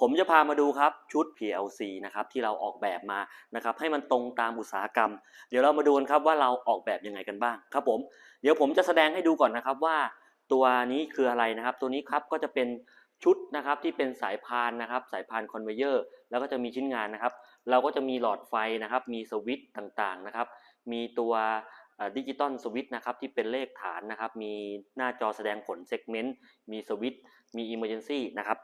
ผมจะพามาดูครับชุด PLC นะครับที่เราออกแบบมานะครับให้มันตรงตามอุตสาหกรรม เดี๋ยวเรามาดูกันครับว่าเราออกแบบยังไงกันบ้างครับผมเดี๋ยวผมจะแสดงให้ดูก่อนนะครับว่า ตัวนี้คืออะไรนะครับ ตัวนี้ครับก็จะเป็นชุดนะครับที่เป็นสายพานนะครับสายพานคอนเวเยอร์แล้วก็จะมีชิ้นงานนะครับ เราก็จะมีหลอดไฟนะครับ มีสวิตช์ต่างๆนะครับ มีตัวดิจิตอลสวิตช์นะครับที่เป็นเลขฐานนะครับ มีหน้าจอแสดงผลเซกเมนต์มีสวิตช์มี Emergency นะครับ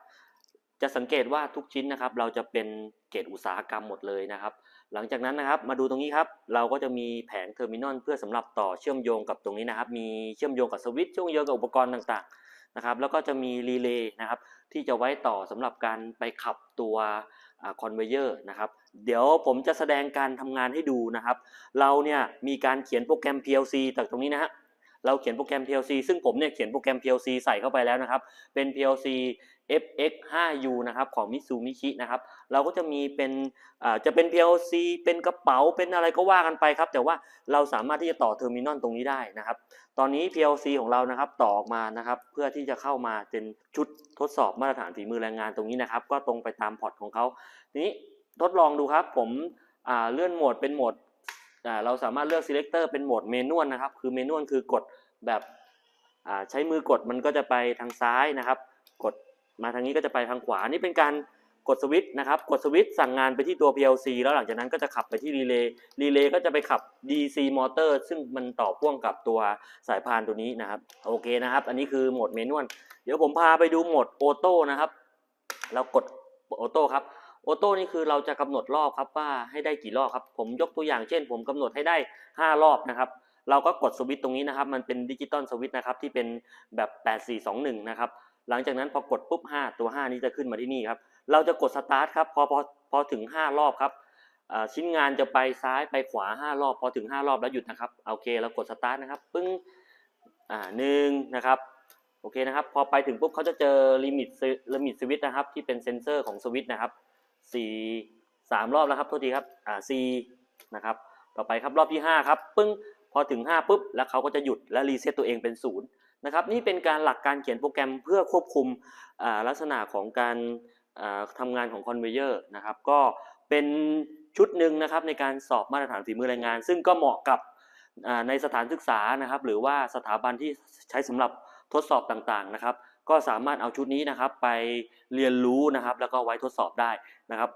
จะสังเกตว่าทุกชิ้นนะครับ เราจะเป็นเกรดอุตสาหกรรมหมดเลยนะครับ หลังจากนั้นนะครับ มาดูตรงนี้ครับ เราก็จะมีแผงเทอร์มินอลเพื่อสำหรับต่อเชื่อมโยงกับตรงนี้นะครับ มีเชื่อมโยงกับสวิตช์เชื่อมโยงกับอุปกรณ์ต่างๆนะครับ แล้วก็จะมีรีเลย์นะครับที่จะไว้ต่อสำหรับการไปขับตัวคอนเวเยอร์นะครับ เดี๋ยวผมจะแสดงการทำงานให้ดูนะครับ เราเนี่ยมีการเขียนโปรแกรม PLC จากตรงนี้นะฮะ เราเขียนโปรแกรม PLC ซึ่งผมเนี่ยเขียนโปรแกรม PLC ใส่เข้าไปแล้วนะครับ เป็น PLC FX5U นะครับของ Mitsubishi นะครับเราก็จะมีเป็นจะเป็น PLC เป็นกระเป๋าเป็นอะไรก็ว่ากันไปครับ แต่ว่าเราสามารถที่จะต่อเทอร์มินอลตรงนี้ได้นะครับ ตอนนี้ PLC ของเรานะครับต่อออกมานะครับเพื่อที่จะเข้ามาเป็นชุดทดสอบมาตรฐานฝีมือแรงงานตรงนี้นะครับ ก็ตรงไปตามพอร์ตของเขาทีนี้ทดลองดูครับผมเลื่อนโหมดเป็นโหมด เราสามารถเลือก selector เป็นโหมดเมนวลนะครับ คือเมนวลคือกดแบบใช้มือกดมันก็จะไปทางซ้ายนะครับ กดมาทางนี้ก็จะไปทางขวา นี่เป็นการกดสวิตช์นะครับ กดสวิตช์สั่งงานไปที่ตัว PLC แล้วหลังจากนั้นก็จะขับไปที่รีเลย์ รีเลย์ก็จะไปขับ DC มอเตอร์ซึ่งมันต่อพ่วงกับตัวสายพานตัวนี้นะครับ โอเคนะครับ อันนี้คือโหมดเมนวล เดี๋ยวผมพาไปดูโหมดออโต้นะครับ เรากดออโต้ครับ ออโต้นี่คือเราจะกำหนดรอบครับว่าให้ได้กี่รอบครับ ผมยกตัวอย่างเช่น ผมกำหนดให้ได้ 5 รอบนะครับ เราก็กดสวิตช์ตรงนี้นะครับ มันเป็นดิจิตอลสวิตช์นะครับที่เป็นแบบ 8421 นะครับ หลังจากนั้นพอกดปุ๊บ 5 ตัว 5 นี้จะขึ้นมาที่นี่ครับ เราจะกดสตาร์ทครับพอพอพอถึง 5 รอบครับชิ้นงานจะไปซ้ายไปขวา 5 รอบ พอถึง 5 รอบแล้วหยุดนะครับโอเคเรากดสตาร์ทนะครับปึ้งอ่าหนึ่งนะครับโอเคนะครับ พอไปถึงปุ๊บเขาจะเจอลิมิตลิมิตสวิตนะครับที่เป็นเซนเซอร์ของสวิตนะครับ สี่สามรอบแล้วครับโทษทีครับอ่าสี่นะครับต่อไปครับรอบที่ห้าครับปึ้งพอถึงห้าปุ๊บแล้วเขาก็จะหยุดและรีเซ็ตตัวเองเป็นศูนย์นะครับนี่เป็นการหลักการเขียนโปรแกรมเพื่อควบคุมอ่าลักษณะของการอ่าทำงานของคอนเวเยอร์นะครับก็เป็นชุดหนึ่งนะครับในการสอบมาตรฐานฝีมือแรงงาน ซึ่งก็เหมาะกับอ่าในสถานศึกษานะครับหรือว่าสถาบันที่ใช้สำหรับ ทดสอบต่างๆนะครับ ก็สามารถเอาชุดนี้นะครับไปเรียนรู้นะครับ แล้วก็ไว้ทดสอบได้นะครับ